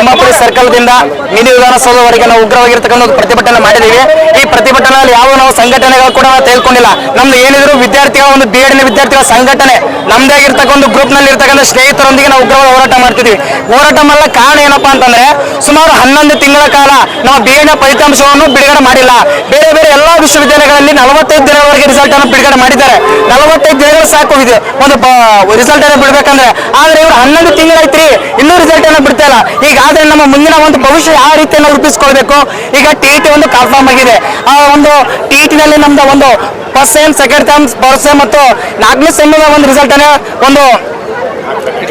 Timmapuri ಸರ್ಕಲ್ದಿಂದ mini ವಿಧಾನಸೌಧವರೆಗೆ ನಾವು ಉಗ್ರವಾಗಿರ್ತಕ್ಕಂಥ ಒಂದು ಪ್ರತಿಭಟನೆ ಮಾಡಿದ್ದೀವಿ. ಈ ಪ್ರತಿಭಟನೆಯಲ್ಲಿ ಯಾವ ನಾವು ಸಂಘಟನೆಗಳು ಕೂಡ ತೆಗೆದುಕೊಂಡಿಲ್ಲ ನಮ್ದು ಏನಿದ್ರು ವಿದ್ಯಾರ್ಥಿಗಳ ಒಂದು ಬಿ ಎಡ್ ವಿದ್ಯಾರ್ಥಿಗಳ ಸಂಘಟನೆ ನಮ್ದೇ ಆಗಿರ್ತಕ್ಕಂಥ ಒಂದು ಗ್ರೂಪ್ನಲ್ಲಿ ಇರ್ತಕ್ಕಂಥ ಸ್ನೇಹಿತರೊಂದಿಗೆ ನಾವು ಉಗ್ರವಾದ ಹೋರಾಟ ಮಾಡ್ತಿದ್ವಿ ಹೋರಾಟ ಮಾಡಲ ಕಾರಣ ಏನಪ್ಪಾ ಅಂತಂದ್ರೆ ಸುಮಾರು ಹನ್ನೊಂದು ತಿಂಗಳ ಕಾಲ ನಾವು ಬಿ ಎಡ್ನ ಫಲಿತಾಂಶವನ್ನು ಬಿಡುಗಡೆ ಮಾಡಿಲ್ಲ. ಬೇರೆ ಬೇರೆ ಎಲ್ಲಾ ವಿಶ್ವವಿದ್ಯಾಲಯಗಳಲ್ಲಿ ನಲವತ್ತೈದು ದಿನಗಳವರೆಗೆ ರಿಸಲ್ಟ್ ಅನ್ನು ಬಿಡುಗಡೆ ಮಾಡಿದ್ದಾರೆ. ನಲವತ್ತೈದು ದಿನಗಳು ಸಾಕು ಇದೆ. ಒಂದು ರಿಸಲ್ಟ್ ಅನ್ನು ಬಿಡ್ಬೇಕಂದ್ರೆ. ಆದ್ರೆ ಇವರು ಹನ್ನೊಂದು ತಿಂಗಳೈತ್ರಿ. ಇನ್ನೂ ರಿಸಲ್ಟ್ ಅನ್ನು ಬಿಡ್ತಾ ಇಲ್ಲ. ಈಗ ಆದ್ರೆ ನಮ್ಮ ಮುಂದಿನ ಒಂದು ಭವಿಷ್ಯ ಯಾವ ರೀತಿಯನ್ನು ರೂಪಿಸ್ಕೊಳ್ಬೇಕು? ಈಗ ಟಿ ಟಿ ಒಂದು ಕನ್ಫರ್ಮ್ ಆಗಿದೆ. ಆ ಒಂದು ಟಿ ನಲ್ಲಿ ನಮ್ದು ಒಂದು first sem second sem first sem ಮತ್ತು ನಾಲ್ಕನೇ ಸೆಮ್ ಒಂದು ರಿಸಲ್ಟ್ ಅನ್ನ ಒಂದು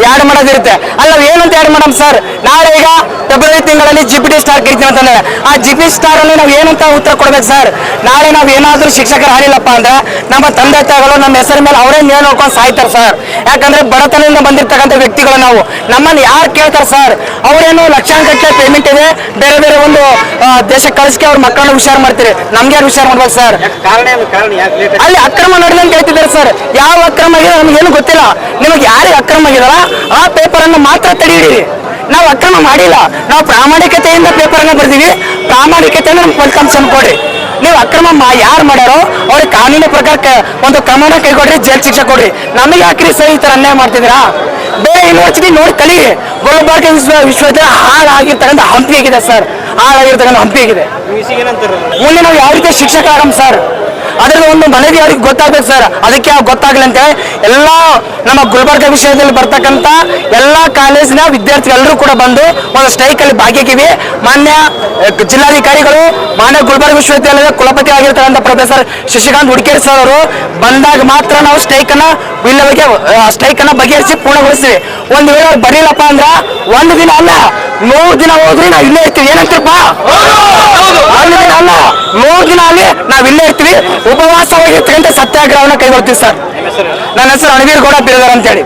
ಯಾಡ್ ಮಾಡೋದಿರುತ್ತೆ ಅಲ್ಲ ನಾವ್ ಏನಂತ ಯಾಡ್ ಮಾಡಮ್ ಸರ್? ನಾಳೆ ಈಗ ಫೆಬ್ರವರಿ ತಿಂಗಳಲ್ಲಿ ಜಿ ಪಿ ಟಿ ಸ್ಟಾರ್ ಕರಿತೀವಿ ಅಂತಂದ್ರೆ ಆ ಜಿ ಪಿ ಸ್ಟಾರ್ ಅಲ್ಲಿ ನಾವು ಏನಂತ ಉತ್ತರ ಕೊಡ್ಬೇಕು ಸರ್? ನಾಳೆ ನಾವು ಏನಾದ್ರೂ ಶಿಕ್ಷಕರು ಹಾರಿಲ್ಲಪ್ಪ ಅಂದ್ರೆ ನಮ್ಮ ತಂದೆ ತಾಯಿಗಳು ನಮ್ಮ ಹೆಸರ ಮೇಲೆ ಅವರೇ ನೇಣು ನೋಡ್ಕೊಂಡು ಸಾಯ್ತಾರೆ ಸರ್. ಯಾಕಂದ್ರೆ ಬಡತನದಿಂದ ಬಂದಿರ್ತಕ್ಕಂಥ ವ್ಯಕ್ತಿಗಳು ನಾವು. ನಮ್ಮನ್ನು ಯಾರು ಕೇಳ್ತಾರೆ ಸರ್? ಅವರೇನು ಲಕ್ಷಾಂತರಕ್ಕೆ ಪೇಮೆಂಟ್ ಇದೆ. ಬೇರೆ ಬೇರೆ ಒಂದು ದೇಶ ದೇಶಕ್ಕೆ ಕಳಿಸ್ಕೆ ಅವ್ರ ಮಕ್ಕಳನ್ನ ಹುಷಾರ್ ಮಾಡ್ತೀರಿ. ನಮ್ಗೆ ಯಾರು ಹುಷಾರ್ ಮಾಡ್ಬೇಕು ಸರ್? ಅಲ್ಲಿ ಅಕ್ರಮ ನಡೆದಂಗೆ ಹೇಳ್ತಿದ್ದಾರೆ ಸರ್. ಯಾವ ಅಕ್ರಮ ಆಗಿದೆ ಏನು ಗೊತ್ತಿಲ್ಲ. ನಿಮಗೆ ಯಾರಿಗೆ ಅಕ್ರಮ ಆಗಿದಾರ ಆ ಪೇಪರ್ ಅನ್ನು ಮಾತ್ರ ತಡೆಯಿಡಿರಿ ನಾವು ಅಕ್ರಮ ಮಾಡಿಲ್ಲ. ನಾವು ಪ್ರಾಮಾಣಿಕತೆಯಿಂದ ಪೇಪರ್ ಅನ್ನು ಬರ್ದೀವಿ. ಪ್ರಾಮಾಣಿಕತೆಯಿಂದ ನಮ್ಗೆ ಫಲಿತಾಂಶ ಕೊಡ್ರಿ. ನೀವು ಅಕ್ರಮ ಮಾ ಯಾರು ಮಾಡ್ಯಾರೋ ಅವ್ರಿಗೆ ಕಾನೂನು ಪ್ರಕಾರ ಒಂದು ಕ್ರಮನ ಕೈಗೊಡ್ರಿ ಜೈಲ್ ಶಿಕ್ಷೆ ಕೊಡ್ರಿ. ನಮಗೆ ಯಾಕ್ರಿ ಸರ್ ಈ ತರ ಅನ್ಯಾಯ ಮಾಡ್ತಿದ್ದೀರಾ? ಬೇರೆ ಯೂನಿವರ್ಸಿಟಿ ನೋಡಿ ಕಲಿ. ಗುಲ್ಬರ್ಗ ವಿಶ್ವ ವಿಶ್ವವಿದ್ಯಾಲಯ ಹಾಳಾಗಿರ್ತಕ್ಕಂಥ ಹಂಪಿ ಆಗಿದೆ ಸರ್. ಹಾಳಾಗಿರ್ತಕ್ಕಂಥ ಹಂಪಿ ಆಗಿದೆ. ಮುಂದೆ ನಾವು ಯಾವ ರೀತಿ ಶಿಕ್ಷಕ ಆಗಮ್ ಸರ್? ಅದ್ರಲ್ಲಿ ಒಂದು ಮನವಿ ಅವ್ರಿಗೆ ಗೊತ್ತಾಗ್ಬೇಕು ಸರ್. ಅದಕ್ಕೆ ಗೊತ್ತಾಗ್ಲಿ ಅಂತ ಎಲ್ಲ ನಮ್ಮ ಗುಲ್ಬರ್ಗ ವಿಷಯದಲ್ಲಿ ಬರ್ತಕ್ಕಂಥ ಎಲ್ಲ ಕಾಲೇಜಿನ ವಿದ್ಯಾರ್ಥಿಗಳೆಲ್ಲರೂ ಕೂಡ ಬಂದು ಒಂದು ಸ್ಟ್ರೈಕ್ ಅಲ್ಲಿ ಮಾನ್ಯ ಜಿಲ್ಲಾಧಿಕಾರಿಗಳು, ಮಾನ್ಯ ಗುಲ್ಬರ್ಗ ವಿಶ್ವವಿದ್ಯಾಲಯದ ಕುಲಪತಿ ಆಗಿರ್ತಕ್ಕಂಥ ಪ್ರೊಫೆಸರ್ ಶಶಿಕಾಂತ್ ಹುಡ್ಕೇರಿ ಸರ್ ಅವರು ಬಂದಾಗ ಮಾತ್ರ ನಾವು ಸ್ಟ್ರೈಕ್ ಅನ್ನ ಸ್ಟ್ರೈಕನ್ನು ಬಗೆಹರಿಸಿ ಪೂರ್ಣಗೊಳಿಸ್ತೀವಿ ಒಂದು ವೇಳೆ ಅವ್ರು ಬರೀಲಪ್ಪ ಅಂದ್ರ ಒಂದು ದಿನ ಅಲ್ಲ, ನೂರು ದಿನ ಹೋದ್ರೆ ನಾವು ಇಲ್ಲೇ ಇರ್ತೀವಿ. ಏನಂತೀರಪ್ಪ ಒಂದು ದಿನ ಅಲ್ಲ ನೂರು ದಿನ ಅಲ್ಲಿ ನಾವು ಇಲ್ಲೇ ಇರ್ತೀವಿ. ಉಪವಾಸವಾಗಿರ್ತಕ್ಕಂಥ ಸತ್ಯಾಗ್ರಹವನ್ನ ಕೈಗೊಳ್ತೀವಿ ಸರ್. ನನ್ನ ಹೆಸರು ಅಣವೀರ್ ಗೌಡ ಬಿರದರ್ ಅಂತೇಳಿ.